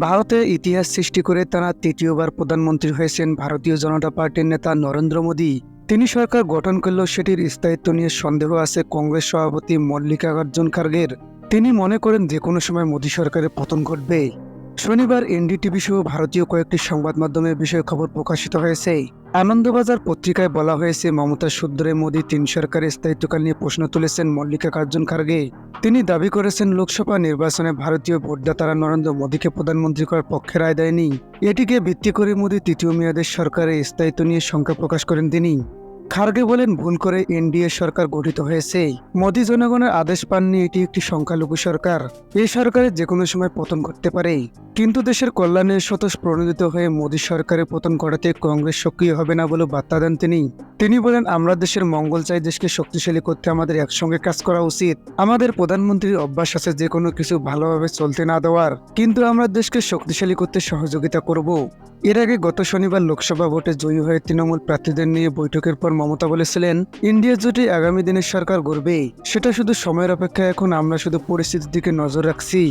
ভারতে ইতিহাস সৃষ্টি করে তারা তৃতীয়বার প্রধানমন্ত্রী হয়েছেন ভারতীয় জনতা পার্টির নেতা নরেন্দ্র মোদী। তিনি সরকার গঠন করলেও সেটির স্থায়িত্ব নিয়ে সন্দেহ আছে কংগ্রেস সভাপতি মল্লিকার্জুন খার্গের। তিনি মনে করেন যে কোনো সময় মোদী সরকারের পতন ঘটবে। শনিবার এনডিটিভি সহ ভারতীয় কয়েকটি সংবাদ মাধ্যমে বিষয়ে খবর প্রকাশিত হয়েছে। আনন্দবাজার পত্রিকায় বলা হয়েছে, মমতা সূত্রে মোদী তিন সরকারের স্থায়িত্বকাল নিয়ে প্রশ্ন তুলেছেন মল্লিকার্জুন খার্গে। তিনি দাবি করেছেন লোকসভা নির্বাচনে ভারতীয় ভোটদাতারা নরেন্দ্র মোদীকে প্রধানমন্ত্রী করার পক্ষে রায় দেয়নি। এটিকে ভিত্তি করে মোদী তৃতীয় মেয়াদের সরকারের স্থায়িত্ব নিয়ে শঙ্কা প্রকাশ করেন তিনি। খার্গে বলেন, ভুল করে এনডিএ সরকার গঠিত হয়েছে। মোদী জনগণের আদেশ পাননি, এটি একটি সংখ্যালঘু সরকার। এই সরকারের যে কোনো সময় পতন করতে পারে। কিন্তু দেশের কল্যাণের স্বতঃ প্রণোদিত হয়ে মোদী সরকারের পতন ঘটাতে কংগ্রেস সক্রিয় হবে না বলে বার্তা দেন তিনি। তিনি বলেন, আমরা দেশের মঙ্গল চাই, দেশকে শক্তিশালী করতে আমাদের একসঙ্গে কাজ করা উচিত। আমাদের প্রধানমন্ত্রীর অভ্যাস আছে যে কোনো কিছু ভালোভাবে চলতে না দেওয়ার। কিন্তু আমরা দেশকে শক্তিশালী করতে সহযোগিতা করব। এর আগে গত শনিবার লোকসভা ভোটে জয়ী হয়ে তৃণমূল প্রার্থীদের নিয়ে বৈঠকের পর মমতা বলেছিলেন, ইন্ডিয়া জোটে আগামী দিনের সরকার গড়বে সেটা শুধু সময়ের অপেক্ষা এখন আমরা শুধু পরিস্থিতির দিকে নজর রাখছি।